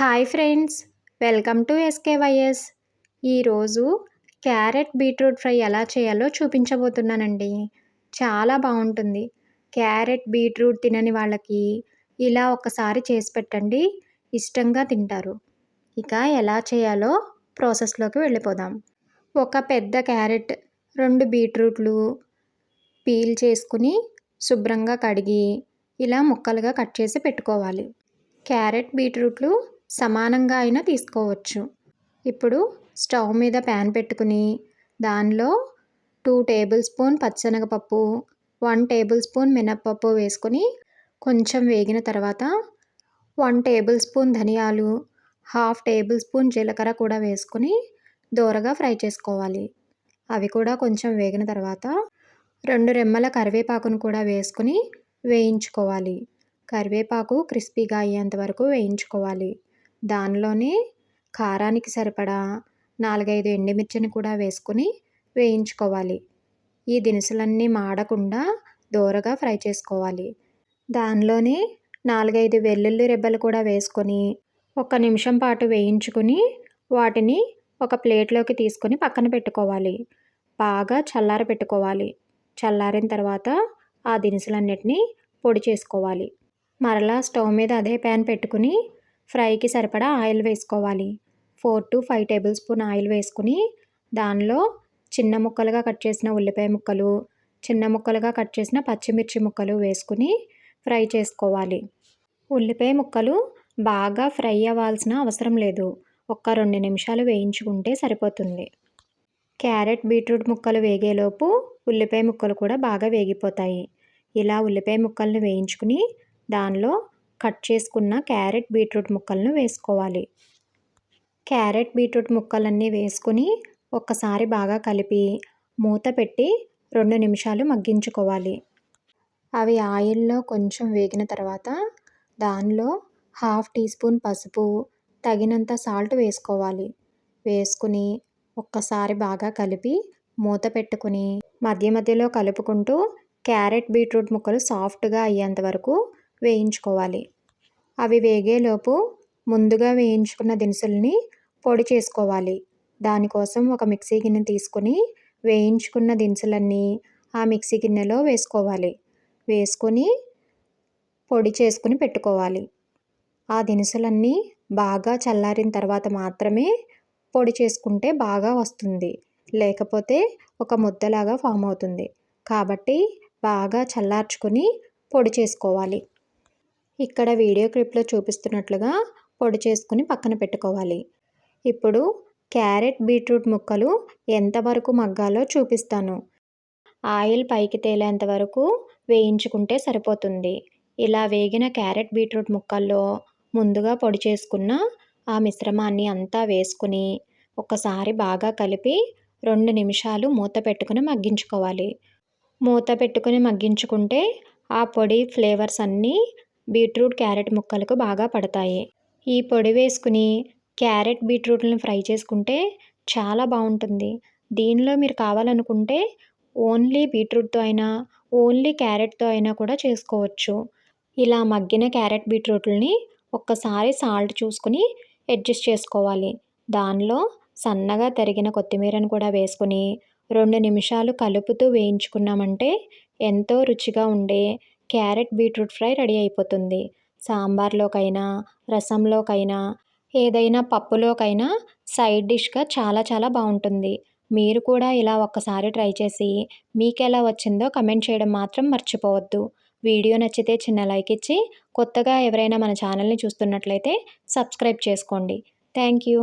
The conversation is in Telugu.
Hi friends welcome to SKYS. ఈరోజు క్యారెట్ బీట్రూట్ ఫ్రై ఎలా చేయాలో చూపించబోతున్నానండి. చాలా బాగుంటుంది. క్యారెట్ బీట్రూట్ తినని వాళ్ళకి ఇలా ఒకసారి చేసి పెట్టండి ఇష్టంగా తింటారు. ఇక ఎలా చేయాలో ప్రాసెస్లోకి వెళ్ళిపోదాం. ఒక పెద్ద క్యారెట్ రెండు బీట్రూట్లు పీల్ చేసుకుని శుభ్రంగా కడిగి ఇలా ముక్కలుగా కట్ చేసి పెట్టుకోవాలి. క్యారెట్ బీట్రూట్లు సమానంగా అయినా తీసుకోవచ్చు. ఇప్పుడు స్టవ్ మీద ప్యాన్ పెట్టుకుని దానిలో టూ టేబుల్ స్పూన్ పచ్చనగపప్పు వన్ టేబుల్ స్పూన్ మినప్పప్పు వేసుకొని కొంచెం వేగిన తర్వాత వన్ టేబుల్ స్పూన్ ధనియాలు హాఫ్ టేబుల్ స్పూన్ జీలకర్ర కూడా వేసుకొని దోరగా ఫ్రై చేసుకోవాలి. అవి కూడా కొంచెం వేగిన తర్వాత రెండు రెమ్మల కరివేపాకును కూడా వేసుకొని వేయించుకోవాలి. కరివేపాకు క్రిస్పీగా అయ్యేంత వరకు వేయించుకోవాలి. దానిలోనే కారానికి సరిపడా నాలుగైదు ఎండుమిర్చిని కూడా వేసుకొని వేయించుకోవాలి. ఈ దినుసులన్నీ మాడకుండా దోరగా ఫ్రై చేసుకోవాలి. దానిలోనే నాలుగైదు వెల్లుల్లి రెబ్బలు కూడా వేసుకొని ఒక నిమిషం పాటు వేయించుకొని వాటిని ఒక ప్లేట్లోకి తీసుకొని పక్కన పెట్టుకోవాలి. బాగా చల్లార పెట్టుకోవాలి. చల్లారిన తర్వాత ఆ దినుసులన్నిటినీ పొడి చేసుకోవాలి. మరలా స్టవ్ మీద అదే ప్యాన్ పెట్టుకుని ఫ్రైకి సరిపడా ఆయిల్ వేసుకోవాలి. Four to five tablespoon oil వేసుకుని దానిలో చిన్న ముక్కలుగా కట్ చేసిన ఉల్లిపాయ ముక్కలు చిన్న ముక్కలుగా కట్ చేసిన పచ్చిమిర్చి ముక్కలు వేసుకుని ఫ్రై చేసుకోవాలి. ఉల్లిపాయ ముక్కలు బాగా ఫ్రై అవ్వాల్సిన అవసరం లేదు. ఒక్క రెండు నిమిషాలు వేయించుకుంటే సరిపోతుంది. క్యారెట్ బీట్రూట్ ముక్కలు వేగేలోపు ఉల్లిపాయ ముక్కలు కూడా బాగా వేగిపోతాయి. ఇలా ఉల్లిపాయ ముక్కలను వేయించుకుని దానిలో కట్ చేసుకున్న క్యారెట్ బీట్రూట్ ముక్కలను వేసుకోవాలి. క్యారెట్ బీట్రూట్ ముక్కలన్నీ వేసుకుని ఒక్కసారి బాగా కలిపి మూత పెట్టి రెండు నిమిషాలు మగ్గించుకోవాలి. అవి ఆయిల్లో కొంచెం వేగిన తర్వాత దానిలో హాఫ్ టీ స్పూన్ పసుపు తగినంత సాల్ట్ వేసుకోవాలి. వేసుకుని ఒక్కసారి బాగా కలిపి మూత పెట్టుకుని మధ్య మధ్యలో కలుపుకుంటూ క్యారెట్ బీట్రూట్ ముక్కలు సాఫ్ట్గా అయ్యేంత వరకు వేయించుకోవాలి. అవి వేగేలోపు ముందుగా వేయించుకున్న దినుసుల్ని పొడి చేసుకోవాలి. దానికోసం ఒక మిక్సీ గిన్నె తీసుకొని వేయించుకున్న దినుసులన్నీ ఆ మిక్సీ గిన్నెలో వేసుకోవాలి. వేసుకొని పొడి చేసుకుని పెట్టుకోవాలి. ఆ దినుసులన్నీ బాగా చల్లారిన తర్వాత మాత్రమే పొడి చేసుకుంటే బాగా వస్తుంది. లేకపోతే ఒక ముద్దలాగా ఫామ్ అవుతుంది. కాబట్టి బాగా చల్లార్చుకొని పొడి చేసుకోవాలి. ఇక్కడ వీడియో క్లిప్లో చూపిస్తున్నట్లుగా పొడి చేసుకుని పక్కన పెట్టుకోవాలి. ఇప్పుడు క్యారెట్ బీట్రూట్ ముక్కలు ఎంతవరకు మగ్గాలో చూపిస్తాను. ఆయిల్ పైకి తేలేంత వరకు వేయించుకుంటే సరిపోతుంది. ఇలా వేగిన క్యారెట్ బీట్రూట్ ముక్కల్లో ముందుగా పొడి చేసుకున్న ఆ మిశ్రమాన్ని అంతా వేసుకుని ఒకసారి బాగా కలిపి రెండు నిమిషాలు మూత పెట్టుకుని మగ్గించుకోవాలి. మూత పెట్టుకుని మగ్గించుకుంటే ఆ పొడి ఫ్లేవర్స్ అన్నీ బీట్రూట్ క్యారెట్ ముక్కలకు బాగా పడతాయి. ఈ పొడి వేసుకుని క్యారెట్ బీట్రూట్లను ఫ్రై చేసుకుంటే చాలా బాగుంటుంది. దీనిలో మీరు కావాలనుకుంటే ఓన్లీ బీట్రూట్తో అయినా ఓన్లీ క్యారెట్తో అయినా కూడా చేసుకోవచ్చు. ఇలా మగ్గిన క్యారెట్ బీట్రూట్లని ఒక్కసారి సాల్ట్ చూసుకుని అడ్జస్ట్ చేసుకోవాలి. దానిలో సన్నగా తరిగిన కొత్తిమీరను కూడా వేసుకుని రెండు నిమిషాలు కలుపుతూ వేయించుకున్నామంటే ఎంతో రుచిగా ఉండే క్యారెట్ బీట్రూట్ ఫ్రై రెడీ అయిపోతుంది. సాంబార్లోకైనా రసంలోకైనా ఏదైనా పప్పులోకైనా సైడ్ డిష్గా చాలా చాలా బాగుంటుంది. మీరు కూడా ఇలా ఒక్కసారి ట్రై చేసి మీకు ఎలా వచ్చిందో కమెంట్ చేయడం మాత్రం మర్చిపోవద్దు. వీడియో నచ్చితే చిన్న లైక్ ఇచ్చి కొత్తగా ఎవరైనా మన ఛానల్ని చూస్తున్నట్లయితే సబ్స్క్రైబ్ చేసుకోండి. Thank you.